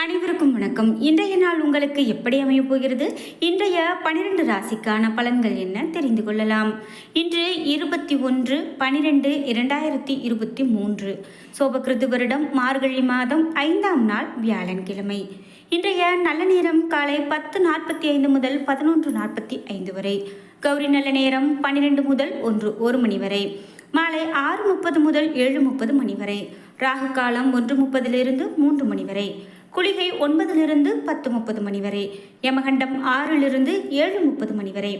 அனைவருக்கும் வணக்கம். இன்றைய நாள் உங்களுக்கு எப்படி அமையப் போகிறது? இன்றைய பனிரெண்டு ராசிக்கான பலன்கள் என்ன தெரிந்து கொள்ளலாம். இன்று இருபத்தி ஒன்று பனிரெண்டு இரண்டாயிரத்தி இருபத்தி மூன்று. சோபகிருது வருடம் மார்கழி மாதம் ஐந்தாம் நாள் வியாழன்கிழமை. இன்றைய நல்ல நேரம் காலை பத்து நாற்பத்தி ஐந்து முதல் பதினொன்று நாற்பத்தி ஐந்து வரை. கௌரி நல்ல நேரம் பன்னிரெண்டு முதல் ஒன்று ஒரு மணி வரை. மாலை ஆறு முப்பது முதல் ஏழு முப்பது மணி வரை. ராகு காலம் ஒன்று முப்பதிலிருந்து மூன்று மணி வரை. குளிகை ஒன்பதிலிருந்து பத்து முப்பது மணி வரை யமகண்டம் ஆறிலிருந்து ஏழு முப்பது மணி வரை.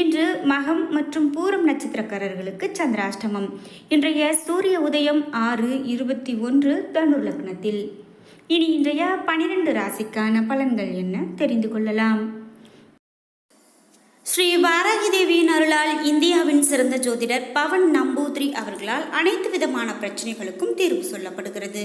இன்று மகம் மற்றும் பூரம் நட்சத்திரக்காரர்களுக்கு சந்திராஷ்டமம். இன்றைய சூரிய உதயம் ஆறு இருபத்தி ஒன்று தனு லக்னத்தில். இனி இன்றைய பனிரெண்டு ராசிக்கான பலன்கள் என்ன தெரிந்து கொள்ளலாம். ஸ்ரீ வாராகி தேவியின் அருளால் இந்தியாவின் சிறந்த ஜோதிடர் பவன் நம்பூத்ரி அவர்களால் அனைத்து விதமான பிரச்சனைகளுக்கும் தீர்வு சொல்லப்படுகிறது.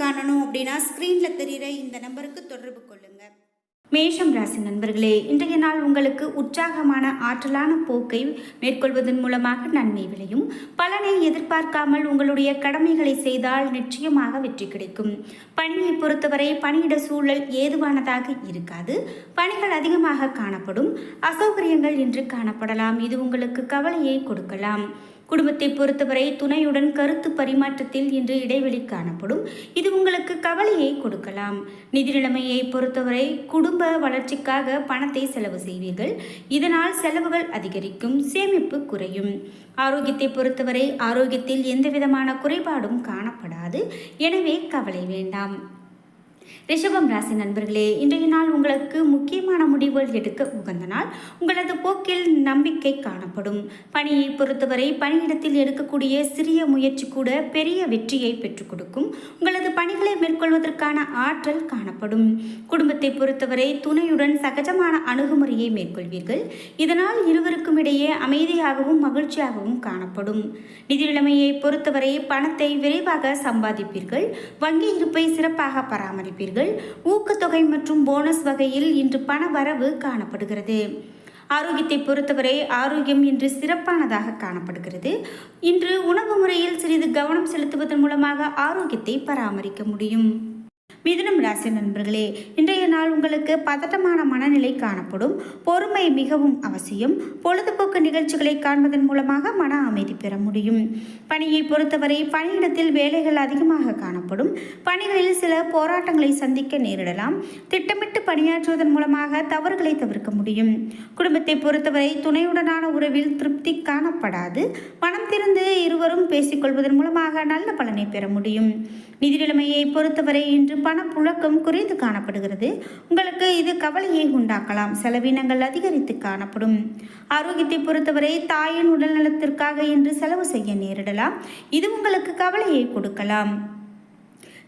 காணணும் அப்படின்னா ஸ்க்ரீனில் தெரிகிற இந்த நம்பருக்கு தொடர்பு கொள்ளுங்க. மேஷம் ராசி நண்பர்களே இன்றைய நாள் உங்களுக்கு உற்சாகமான ஆற்றலான போக்கை மேற்கொள்வதன் மூலமாக நன்மை விளையும். பலனை எதிர்பார்க்காமல் உங்களுடைய கடமைகளை செய்தால் நிச்சயமாக வெற்றி கிடைக்கும். பணியை பொறுத்தவரை பணியிட சூழல் ஏதுவானதாக இருக்காது. பணிகள் அதிகமாக காணப்படும். அசௌகரியங்கள் இன்று காணப்படலாம். இது உங்களுக்கு கவலையை கொடுக்கலாம். குடும்பத்தை பொறுத்தவரை துணையுடன் கருத்து பரிமாற்றத்தில் இன்று இடைவெளி காணப்படும். இது உங்களுக்கு கவலையை கொடுக்கலாம். நிதி நிலைமையை பொறுத்தவரை குடும்ப வளர்ச்சிக்காக பணத்தை செலவு செய்வீர்கள். இதனால் செலவுகள் அதிகரிக்கும் சேமிப்பு குறையும். ஆரோக்கியத்தை பொறுத்தவரை ஆரோக்கியத்தில் எந்தவிதமான குறைபாடும் காணப்படாது. எனவே கவலை வேண்டாம். ரிஷபம் ராசி நண்பர்களே இன்றைய நாள் உங்களுக்கு முக்கியமான முடிவுகள் எடுக்க உகந்த நாள். உங்களது போக்கில் நம்பிக்கை காணப்படும். பணியை பொறுத்தவரை பணியிடத்தில் எடுக்கக்கூடிய சிறிய முயற்சி கூட பெரிய வெற்றியை பெற்றுக் கொடுக்கும். உங்களது பணிகளை மேற்கொள்வதற்கான ஆற்றல் காணப்படும். குடும்பத்தை பொறுத்தவரை துணையுடன் சகஜமான அணுகுமுறையை மேற்கொள்வீர்கள். இதனால் இருவருக்கும் இடையே அமைதியாகவும் மகிழ்ச்சியாகவும் காணப்படும். நிதி நிலைமையை பொறுத்தவரை பணத்தை விரைவாக சம்பாதிப்பீர்கள். வங்கி இருப்பை சிறப்பாக பராமரிப்பீர்கள். ஊக்கத்தொகை மற்றும் போனஸ் வகையில் இன்று பண வரவு காணப்படுகிறது. ஆரோக்கியத்தை பொறுத்தவரை ஆரோக்கியம் இன்று சிறப்பானதாக காணப்படுகிறது. இன்று உணவு முறையில் சிறிது கவனம் செலுத்துவதன் மூலமாக ஆரோக்கியத்தை பராமரிக்க முடியும். மிதுனம் ராசி நண்பர்களே இன்றைய நாள் உங்களுக்கு பதட்டமான மனநிலை காணப்படும். பொறுமை மிகவும் அவசியம். பொழுதுபோக்கு நிகழ்ச்சிகளை காண்பதன் மூலமாக மன அமைதி பெற முடியும். பணியை பொறுத்தவரை பணியிடத்தில் வேலைகள் அதிகமாக காணப்படும். பணிகளில் சில போராட்டங்களை சந்திக்க நேரிடலாம். திட்டமிட்டு பணியாற்றுவதன் மூலமாக தவறுகளை தவிர்க்க முடியும். குடும்பத்தை பொறுத்தவரை துணையுடனான உறவில் திருப்தி காணப்படாது. மனம் திறந்து இருவரும் பேசிக்கொள்வதன் மூலமாக நல்ல பலனை பெற முடியும். நிதி நிலைமையை பொறுத்தவரை இன்று பணப்புழக்கம் குறைந்து காணப்படுகிறது. உங்களுக்கு இது கவலையை உண்டாக்கலாம். செலவினங்கள் அதிகரித்து காணப்படும். ஆரோக்கியத்தை பொறுத்தவரை தாயின் உடல்நலத்திற்காக இன்று செலவு செய்ய நேரிடலாம். இது உங்களுக்கு கவலையை கொடுக்கலாம்.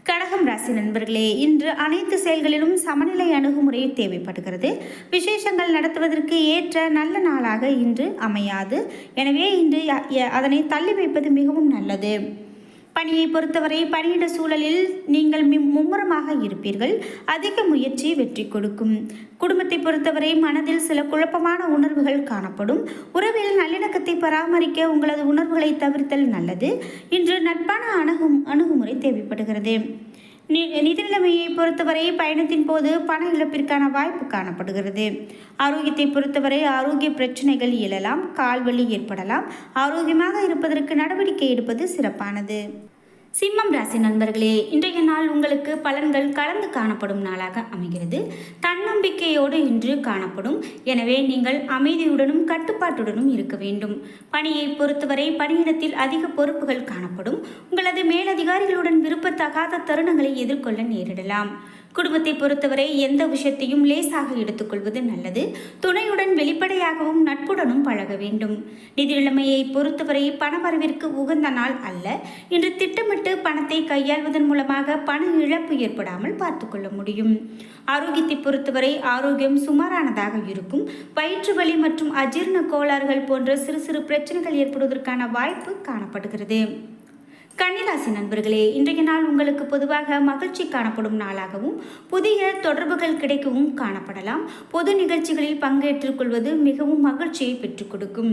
கடகம் ராசி நண்பர்களே இன்று அனைத்து செயல்களிலும் சமநிலை அணுகுமுறை தேவைப்படுகிறது. விசேஷங்கள் நடத்துவதற்கு ஏற்ற நல்ல நாளாக இன்று அமையாது. எனவே இன்று அதனை தள்ளி வைப்பது மிகவும் நல்லது. பணியை பொறுத்தவரை பணியிட சூழலில் நீங்கள் மி- மும்முரமாக இருப்பீர்கள். அதிக முயற்சி வெற்றி கொடுக்கும். குடும்பத்தை பொறுத்தவரை மனதில் சில குழப்பமான உணர்வுகள் காணப்படும். உறவில் நல்லிணக்கத்தை பராமரிக்க உங்களது உணர்வுகளை தவிர்த்தல் நல்லது. இன்று நட்பான அணுகும் அணுகுமுறை தேவைப்படுகிறது. நிதி நிலைமையை பொறுத்தவரை பயணத்தின் போது பண இழப்பிற்கான வாய்ப்பு காணப்படுகிறது. ஆரோக்கியத்தை பொறுத்தவரை ஆரோக்கிய பிரச்சனைகள் எழலாம் கால்வலி ஏற்படலாம். ஆரோக்கியமாக இருப்பதற்கு நடவடிக்கை எடுப்பது சிறப்பானது. சிம்மம் ராசி நண்பர்களே இன்றைய நாள் உங்களுக்கு பலன்கள் கலந்து காணப்படும் நாளாக அமைகிறது. தன்னம்பிக்கையோடு இன்று காணப்படும். எனவே நீங்கள் அமைதியுடனும் கட்டுப்பாட்டுடனும் இருக்க வேண்டும். பணியை பொறுத்தவரை பணியிடத்தில் அதிக பொறுப்புகள் காணப்படும். உங்களது மேலதிகாரிகளுடன் விருப்பத்தகாத தருணங்களை எதிர்கொள்ள நேரிடலாம். குடும்பத்தை பொறுத்தவரை எந்த விஷயத்தையும் லேசாக எடுத்துக்கொள்வது நல்லது. துணையுடன் வெளிப்படையாகவும் நட்புடனும் பழக வேண்டும். நிதி நிலைமையை பொறுத்தவரை பணவரவிற்கு உகந்த நாள் அல்ல. இன்று திட்டமிட்டு பணத்தை கையாள்வதன் மூலமாக பண இழப்பு ஏற்படாமல் பார்த்துக்கொள்ள முடியும். ஆரோக்கியத்தை பொறுத்தவரை ஆரோக்கியம் சுமாரானதாக இருக்கும். வயிற்று வலி மற்றும் அஜீரண கோளாறுகள் போன்ற சிறு சிறு பிரச்சனைகள் ஏற்படுவதற்கான வாய்ப்பு காணப்படுகிறது. கன்னிராசி நண்பர்களே இன்றைய நாள் உங்களுக்கு பொதுவாக மகிழ்ச்சி காணப்படும் நாளாகவும் புதிய தொடர்புகள் கிடைக்கவும் காணப்படலாம். பொது நிகழ்ச்சிகளில் பங்கேற்றுக் கொள்வது மிகவும் மகிழ்ச்சியை பெற்றுக் கொடுக்கும்.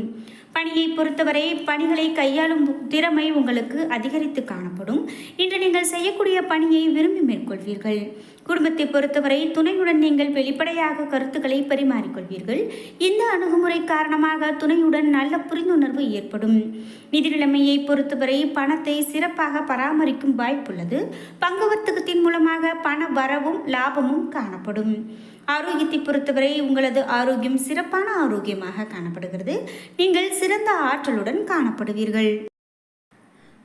பணியை பொறுத்தவரை பணிகளை கையாளும் திறமை உங்களுக்கு அதிகரித்து காணப்படும். இன்று நீங்கள் செய்யக்கூடிய பணியை விரும்பி மேற்கொள்வீர்கள். குடும்பத்தை பொறுத்தவரை துணையுடன் நீங்கள் வெளிப்படையாக கருத்துக்களை பரிமாறிக்கொள்வீர்கள். இந்த அணுகுமுறை காரணமாக துணையுடன் நல்ல புரிந்துணர்வு ஏற்படும். நிதி நிலைமையை பொறுத்தவரை பணத்தை சிறப்பாக பராமரிக்கும் வாய்ப்புள்ளது. பங்கு வர்த்தகத்தின் மூலமாக பண வரவும் லாபமும் காணப்படும். ஆரோக்கியத்தை பொறுத்தவரை உங்களது ஆரோக்கியம் சிறப்பான ஆரோக்கியமாக காணப்படுகிறது. நீங்கள் சிறந்த ஆற்றலுடன் காணப்படுவீர்கள்.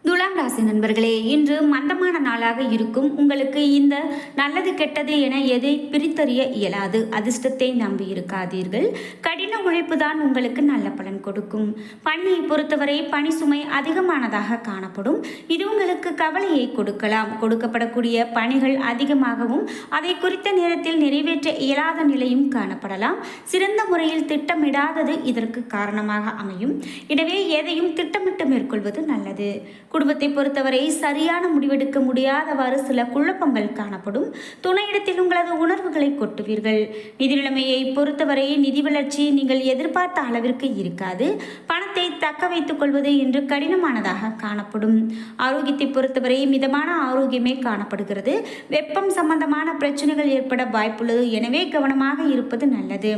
துலாம் ராசி நண்பர்களே இன்று மந்தமான நாளாக இருக்கும் உங்களுக்கு இந்த நல்லது கெட்டது என எதை பிரித்தறிய இயலாது அதிர்ஷ்டத்தை நம்பி இருக்காதீர்கள். கடின உழைப்பு தான் உங்களுக்கு நல்ல பலன் கொடுக்கும். பணியை பொறுத்தவரை பணி சுமை அதிகமானதாக காணப்படும். இது உங்களுக்கு கவலையை கொடுக்கலாம். கொடுக்கப்படக்கூடிய பணிகள் அதிகமாகவும் அதை குறித்த நேரத்தில் நிறைவேற்ற இயலாத நிலையும் காணப்படலாம். சிறந்த முறையில் திட்டமிடாதது இதற்கு காரணமாக அமையும். எனவே எதையும் திட்டமிட்டு மேற்கொள்வது நல்லது. குடும்பத்தை பொறுத்தவரை சரியான முடிவெடுக்க முடியாதவாறு சில குழப்பங்கள் காணப்படும். துணையிடத்தில் உங்களது உணர்வுகளை கொட்டுவீர்கள். நிதி நிலைமையை பொறுத்தவரை நிதி வளர்ச்சி நீங்கள் எதிர்பார்த்த அளவிற்கு இருக்காது. பணத்தை தக்க வைத்துக் கொள்வது இன்று கடினமானதாக காணப்படும். ஆரோக்கியத்தை பொறுத்தவரை மிதமான ஆரோக்கியமே காணப்படுகிறது. வெப்பம் சம்பந்தமான பிரச்சனைகள் ஏற்பட வாய்ப்புள்ளது. எனவே கவனமாக இருப்பது நல்லது.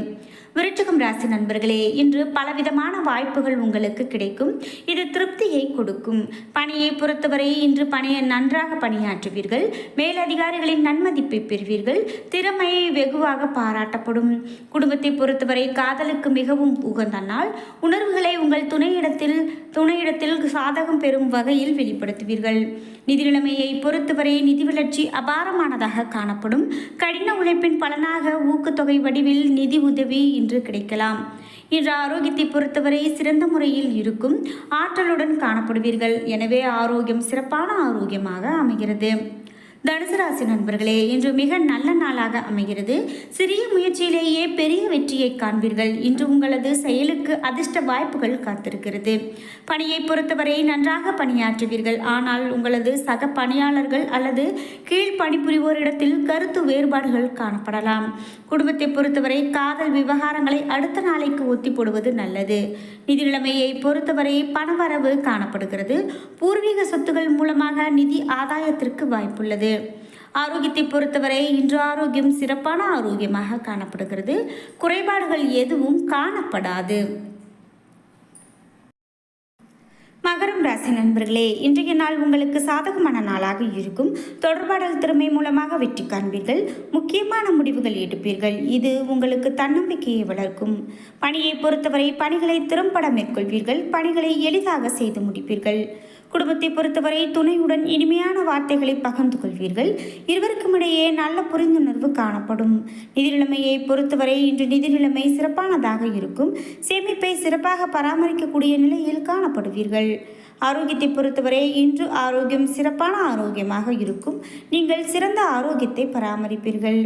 விருச்சகம் ராசி நண்பர்களே இன்று பலவிதமான வாய்ப்புகள் உங்களுக்கு கிடைக்கும். இது திருப்தியை கொடுக்கும். பணியை பொறுத்தவரை இன்று பணியை நன்றாக பணியாற்றுவீர்கள். மேலதிகாரிகளின் நன்மதிப்பை பெறுவீர்கள். திறமையை வெகுவாக பாராட்டப்படும். குடும்பத்தை பொறுத்தவரை காதலுக்கு மிகவும் உகந்த நாள். உணர்வுகளை உங்கள் துணையிடத்தில் துணையிடத்தில் சாதகம் பெறும் வகையில் வெளிப்படுத்துவீர்கள். நிதி நிலைமையை பொறுத்தவரை நிதி வளர்ச்சி அபாரமானதாக காணப்படும். கடின உழைப்பின் பலனாக ஊக்கத்தொகை வடிவில் நிதி உதவி இன்று கிடைக்கலாம். இன்று ஆரோக்கியத்தை பொறுத்தவரை சிறந்த முறையில் இருக்கும் ஆற்றலுடன் காணப்படுவீர்கள். எனவே ஆரோக்கியம் சிறப்பான ஆரோக்கியமாக அமைகிறது. தனுசு ராசி நண்பர்களே இன்று மிக நல்ல நாளாக அமைகிறது. சிறிய முயற்சியிலேயே பெரிய வெற்றியை காண்பீர்கள். இன்று உங்களது செயலுக்கு அதிர்ஷ்ட வாய்ப்புகள் காத்திருக்கிறது. பணியை பொறுத்தவரை நன்றாக பணியாற்றுவீர்கள். ஆனால் உங்களது சக பணியாளர்கள் அல்லது கீழ் பணிபுரிவோரிடத்தில் கருத்து வேறுபாடுகள் காணப்படலாம். குடும்பத்தை பொறுத்தவரை காதல் விவகாரங்களை அடுத்த நாளைக்கு ஒத்தி போடுவது நல்லது. நிதி நிலைமையை பொறுத்தவரை பணவரவு காணப்படுகிறது. பூர்வீக சொத்துகள் மூலமாக நிதி ஆதாயத்திற்கு வாய்ப்புள்ளது. ஆரோக்கியத்தை பொறுத்தவரை இன்று ஆரோக்கியம் சிறப்பான ஆரோக்கியமாக காணப்படுகிறது. குறைபாடுகள் எதுவும் காணப்படாது. மகரம் ராசி நண்பர்களே இன்றைய நாள் உங்களுக்கு சாதகமான நாளாக இருக்கும். தொடர்பாடல் திறமை மூலமாக வெற்றி காண்பீர்கள். முக்கியமான முடிவுகள் எடுப்பீர்கள். இது உங்களுக்கு தன்னம்பிக்கையை வளர்க்கும். பணியை பொறுத்தவரை பணிகளை திறம்பட மேற்கொள்வீர்கள். பணிகளை எளிதாக செய்து முடிப்பீர்கள். குடும்பத்தை பொறுத்தவரை துணையுடன் இனிமையான வார்த்தைகளை பகிர்ந்து கொள்வீர்கள். இருவருக்கும் இடையே நல்ல புரிந்துணர்வு காணப்படும். நிதி நிலைமையை பொறுத்தவரை இன்று நிதி நிலைமை சிறப்பானதாக இருக்கும். சேமிப்பை சிறப்பாக பராமரிக்கக்கூடிய நிலையில் காணப்படுவீர்கள். ஆரோக்கியத்தை பொறுத்தவரை இன்று ஆரோக்கியம் சிறப்பான ஆரோக்கியமாக இருக்கும். நீங்கள் சிறந்த ஆரோக்கியத்தை பராமரிப்பீர்கள்.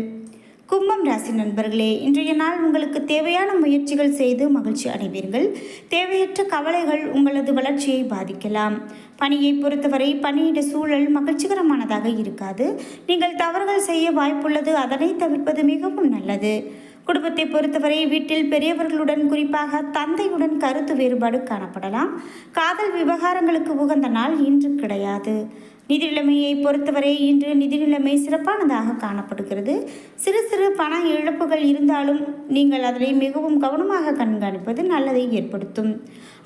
கும்பம் ராசி நண்பர்களே இன்றைய நாள் உங்களுக்கு தேவையான முயற்சிகள் செய்து மகிழ்ச்சி அடைவீர்கள். தேவையற்ற கவலைகள் உங்களது வளர்ச்சியை பாதிக்கலாம். பணியை பொறுத்தவரை பணியிட சூழல் மகிழ்ச்சிகரமானதாக இருக்காது. நீங்கள் தவறுகள் செய்ய வாய்ப்புள்ளது அதனை தவிர்ப்பது மிகவும் நல்லது. குடும்பத்தை பொறுத்தவரை வீட்டில் பெரியவர்களுடன் குறிப்பாக தந்தையுடன் கருத்து வேறுபாடு காணப்படலாம். காதல் விவகாரங்களுக்கு உகந்த நாள் இன்று கிடையாது. நிதி நிலைமையை பொறுத்தவரை இன்று நிதி நிலைமை சிறப்பானதாக காணப்படுகிறது. சிறு சிறு பண இழப்புகள் இருந்தாலும் நீங்கள் அதனை மிகவும் கவனமாக கண்காணிப்பது நல்லதை ஏற்படுத்தும்.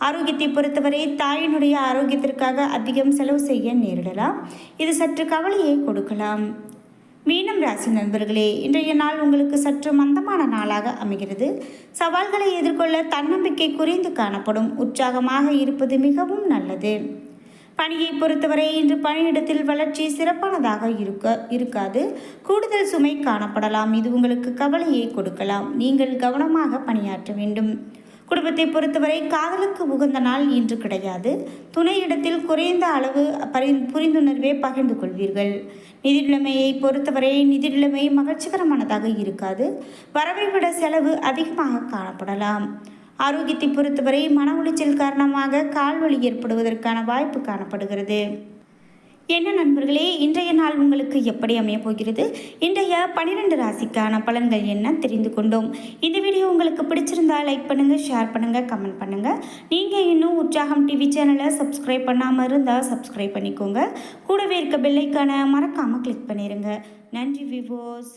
ஆரோக்கியத்தை பொறுத்தவரை தாயினுடைய ஆரோக்கியத்திற்காக அதிகம் செலவு செய்ய நேரிடலாம். இது சற்று கவலையை கொடுக்கலாம். மீனம் ராசி நண்பர்களே இன்றைய நாள் உங்களுக்கு சற்று மந்தமான நாளாக அமைகிறது. சவால்களை எதிர்கொள்ள தன்னம்பிக்கை குறைந்து காணப்படும். உற்சாகமாக இருப்பது மிகவும் நல்லது. பணியை பொறுத்தவரை இன்று பணியிடத்தில் வளர்ச்சி சிறப்பானதாக இருக்க இருக்காது. கூடுதல் சுமை காணப்படலாம். இது உங்களுக்கு கவலையை கொடுக்கலாம். நீங்கள் கவனமாக பணியாற்ற வேண்டும். குடும்பத்தை பொறுத்தவரை காதலுக்கு உகந்த நாள் இன்று கிடையாது. துணையிடத்தில் குறைந்த அளவு பரி புரிந்துணர்வே பகிர்ந்து கொள்வீர்கள். நிதிநிலைமையை பொறுத்தவரை நிதிநிலைமை மகிழ்ச்சிகரமானதாக இருக்காது. வரவை விட செலவு அதிகமாக காணப்படலாம். ஆரோக்கியத்தை பொறுத்தவரை மன உளைச்சல் காரணமாக கால்வலி ஏற்படுவதற்கான வாய்ப்பு காணப்படுகிறது. என்ன நண்பர்களே இன்றைய நாள் உங்களுக்கு எப்படி அமைய போகிறது? இன்றைய பன்னிரெண்டு ராசிக்கான பலன்கள் என்ன தெரிந்து கொண்டோம். இந்த வீடியோ உங்களுக்கு பிடிச்சிருந்தா லைக் பண்ணுங்கள் ஷேர் பண்ணுங்கள் கமெண்ட் பண்ணுங்கள் நீங்கள் இன்னும் உற்சாகம் டிவி சேனலை சப்ஸ்கிரைப் பண்ணாமல் இருந்தால் சப்ஸ்கிரைப் பண்ணிக்கோங்க. கூடவே இருக்க பெல்லைக்கான மறக்காமல் கிளிக் பண்ணிடுங்க நன்றி விவோஸ்